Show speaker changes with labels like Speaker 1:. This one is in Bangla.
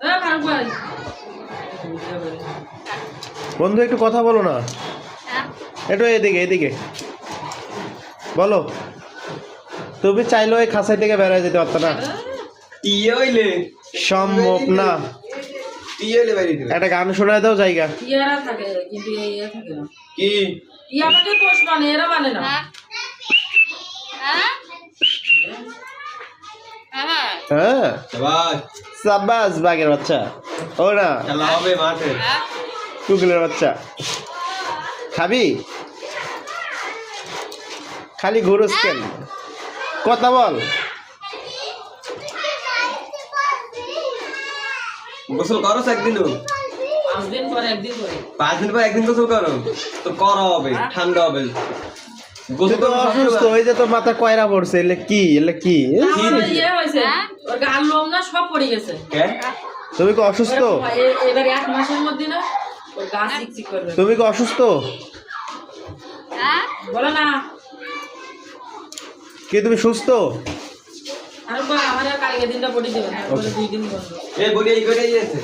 Speaker 1: ভাই
Speaker 2: বন্ধু একটু কথা বলো না।
Speaker 3: হ্যাঁ।
Speaker 2: একটু এদিকে এদিকে। বলো। তুমি চাইলেও এই খাসাই থেকে বেড়ায় যেতে পারতো না।
Speaker 4: হইলে
Speaker 2: সম্ভব না।
Speaker 4: ইয়ে
Speaker 2: একটা গান শোনায় দাও জায়গা।
Speaker 1: ইয়ারা থাকে কিন্তু এই ইয়ে থাকে না।
Speaker 4: কি?
Speaker 1: মানে পোষ মানে এরা মানে না।
Speaker 3: হ্যাঁ। হ্যাঁ হ্যাঁ
Speaker 2: হ্যাঁ সাব্বাস বাঘের বাচ্চা। ও না।
Speaker 3: হ্যাঁ
Speaker 2: বাচ্চা। খাবি? খালি ঘুরোস কেন? কথা বল।
Speaker 4: গোসল করো একদিনও?
Speaker 1: পাঁচ দিন পরে একদিন
Speaker 4: পাঁচ দিন পর একদিন গোসল করো? তো করা হবে ঠান্ডা হবে। গোসল
Speaker 2: তো অসুস্থ ওই যে তোর মাথা কয়রা পড়ছে এলে কি এলে কি?
Speaker 1: ওর গাল লোম না সব পড়ে গেছে।
Speaker 2: তুমি কি অসুস্থ?
Speaker 1: এ- এবার এক মাসের মধ্যে না তোর গা চিকচিক করবে।
Speaker 2: তুমি কি অসুস্থ?
Speaker 3: হ্যাঁ?
Speaker 1: বলো না।
Speaker 2: কি তুমি সুস্থ?
Speaker 1: আর বা আমার আর কালকে দিনটা পড়ে দিবেন দুই দিন বন্ধ।
Speaker 4: এই বলি এই করে দিয়েছে